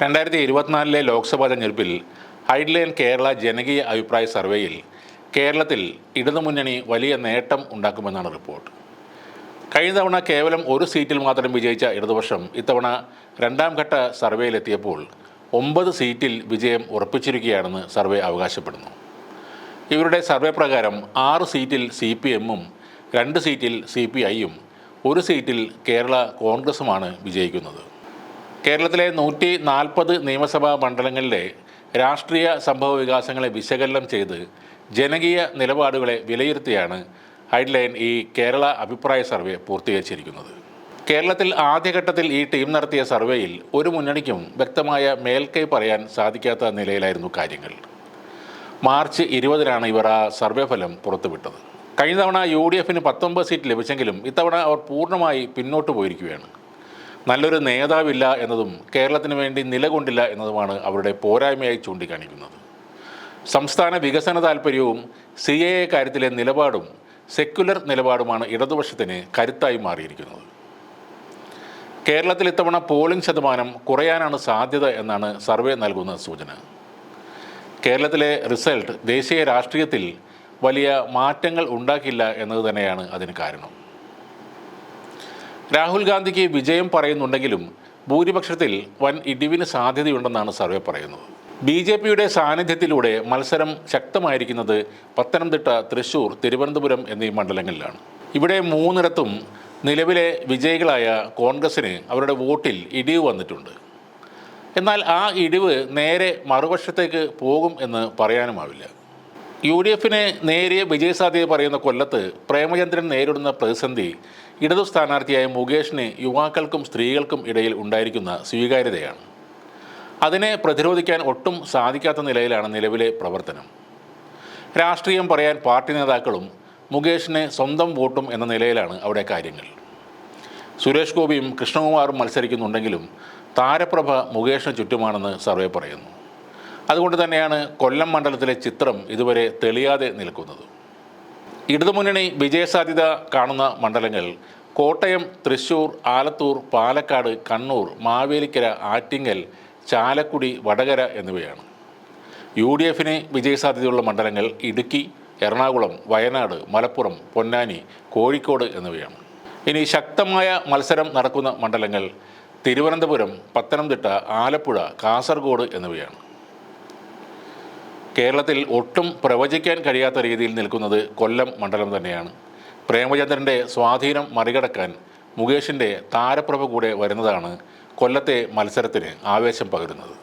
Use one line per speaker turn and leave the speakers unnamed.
രണ്ടായിരത്തി ഇരുപത്തിനാലിലെ ലോക്സഭാ തെരഞ്ഞെടുപ്പിൽ ഹൈഡ്ലൈൻ കേരള ജനകീയ അഭിപ്രായ സർവേയിൽ കേരളത്തിൽ ഇടതുമുന്നണി വലിയ നേട്ടം ഉണ്ടാക്കുമെന്നാണ് റിപ്പോർട്ട്. കഴിഞ്ഞ തവണ കേവലം ഒരു സീറ്റിൽ മാത്രം വിജയിച്ച ഇടതുപക്ഷം ഇത്തവണ രണ്ടാം ഘട്ട സർവേയിലെത്തിയപ്പോൾ ഒമ്പത് സീറ്റിൽ വിജയം ഉറപ്പിച്ചിരിക്കുകയാണെന്ന് സർവേ അവകാശപ്പെടുന്നു. ഇവരുടെ സർവേ പ്രകാരം ആറ് സീറ്റിൽ സി പി എമ്മും രണ്ട് സീറ്റിൽ സി പി ഐയും ഒരു സീറ്റിൽ കേരള കോൺഗ്രസുമാണ് വിജയിക്കുന്നത്. കേരളത്തിലെ നൂറ്റി നാൽപ്പത് നിയമസഭാ മണ്ഡലങ്ങളിലെ രാഷ്ട്രീയ സംഭവ വികാസങ്ങളെ വിശകലനം ചെയ്ത് ജനകീയ നിലപാടുകളെ വിലയിരുത്തിയാണ് ഹൈഡ്ലൈൻ ഈ കേരള അഭിപ്രായ സർവേ പൂർത്തീകരിച്ചിരിക്കുന്നത്. കേരളത്തിൽ ആദ്യഘട്ടത്തിൽ ഈ ടീം നടത്തിയ സർവേയിൽ ഒരു മുന്നണിക്കും വ്യക്തമായ മേൽക്കൈ പറയാൻ സാധിക്കാത്ത നിലയിലായിരുന്നു കാര്യങ്ങൾ. മാർച്ച് ഇരുപതിനാണ് ഇവർ ആ സർവേ ഫലം പുറത്തുവിട്ടത്. കഴിഞ്ഞ തവണ യു ഡി എഫിന് പത്തൊമ്പത് സീറ്റ് ലഭിച്ചെങ്കിലും ഇത്തവണ അവർ പൂർണമായി പിന്നോട്ട് പോയിരിക്കുകയാണ്. നല്ലൊരു നേതാവില്ല എന്നതും കേരളത്തിന് വേണ്ടി നിലകൊണ്ടില്ല എന്നതുമാണ് അവരുടെ പോരായ്മയായി ചൂണ്ടിക്കാണിക്കുന്നത്. സംസ്ഥാന വികസന താൽപ്പര്യവും സി എ എ കാര്യത്തിലെ നിലപാടും സെക്യുലർ നിലപാടുമാണ് ഇടതുപക്ഷത്തിന് കരുത്തായി മാറിയിരിക്കുന്നത്. കേരളത്തിൽ ഇത്തവണ പോളിംഗ് ശതമാനം കുറയാനാണ് സാധ്യത എന്നാണ് സർവേ നൽകുന്ന സൂചന. കേരളത്തിലെ റിസൾട്ട് ദേശീയ രാഷ്ട്രീയത്തിൽ വലിയ മാറ്റങ്ങൾ ഉണ്ടാക്കില്ല എന്നത് തന്നെയാണ് അതിന് കാരണം. രാഹുൽ ഗാന്ധിക്ക് വിജയം പറയുന്നുണ്ടെങ്കിലും ഭൂരിപക്ഷത്തിൽ വൻ ഇടിവിന് സാധ്യതയുണ്ടെന്നാണ് സർവേ പറയുന്നത്. ബി ജെ പിയുടെ സാന്നിധ്യത്തിലൂടെ മത്സരം ശക്തമായിരിക്കുന്നത് പത്തനംതിട്ട തൃശൂർ തിരുവനന്തപുരം എന്നീ മണ്ഡലങ്ങളിലാണ്. ഇവിടെ മൂന്നിടത്തും നിലവിലെ വിജയികളായ കോൺഗ്രസിന് അവരുടെ വോട്ടിൽ ഇടിവ് വന്നിട്ടുണ്ട്. എന്നാൽ ആ ഇടിവ് നേരെ മറുവശത്തേക്ക് പോകും എന്ന് പറയാനുമാവില്ല. യു ഡി എഫിന് നേരിയ വിജയസാധ്യത പറയുന്ന കൊല്ലത്ത് പ്രേമചന്ദ്രൻ നേരിടുന്ന പ്രതിസന്ധി ഇടതു സ്ഥാനാർത്ഥിയായ മുകേഷിന് യുവാക്കൾക്കും സ്ത്രീകൾക്കും ഇടയിൽ ഉണ്ടായിരിക്കുന്ന സ്വീകാര്യതയാണ്. അതിനെ പ്രതിരോധിക്കാൻ ഒട്ടും സാധിക്കാത്ത നിലയിലാണ് നിലവിലെ പ്രവർത്തനം. രാഷ്ട്രീയം പറയാൻ പാർട്ടി നേതാക്കളും മുകേഷിന് സ്വന്തം വോട്ടും എന്ന നിലയിലാണ് അവിടെ കാര്യങ്ങൾ. സുരേഷ് ഗോപിയും കൃഷ്ണകുമാറും മത്സരിക്കുന്നുണ്ടെങ്കിലും താരപ്രഭ മുകേഷിന് ചുറ്റുമാണെന്ന് സർവേ പറയുന്നു. അതുകൊണ്ട് തന്നെയാണ് കൊല്ലം മണ്ഡലത്തിലെ ചിത്രം ഇതുവരെ തെളിയാതെ നിൽക്കുന്നത്. ഇടതുമുന്നണി വിജയസാധ്യത കാണുന്ന മണ്ഡലങ്ങൾ കോട്ടയം തൃശൂർ ആലത്തൂർ പാലക്കാട് കണ്ണൂർ മാവേലിക്കര ആറ്റിങ്ങൽ ചാലക്കുടി വടകര എന്നിവയാണ്. യു ഡി എഫിന് വിജയസാധ്യതയുള്ള മണ്ഡലങ്ങൾ ഇടുക്കി എറണാകുളം വയനാട് മലപ്പുറം പൊന്നാനി കോഴിക്കോട് എന്നിവയാണ്. ഇനി ശക്തമായ മത്സരം നടക്കുന്ന മണ്ഡലങ്ങൾ തിരുവനന്തപുരം പത്തനംതിട്ട ആലപ്പുഴ കാസർഗോഡ് എന്നിവയാണ്. കേരളത്തിൽ ഒട്ടും പ്രവചിക്കാൻ കഴിയാത്ത രീതിയിൽ നിൽക്കുന്നത് കൊല്ലം മണ്ഡലം തന്നെയാണ്. പ്രേമചന്ദ്രന്റെ സ്വാധീനം മറികടക്കാൻ മുകേഷിന്റെ താരപ്രഭ കൂടെ വരുന്നതാണ് കൊല്ലത്തെ മത്സരത്തിന് ആവേശം പകരുന്നത്.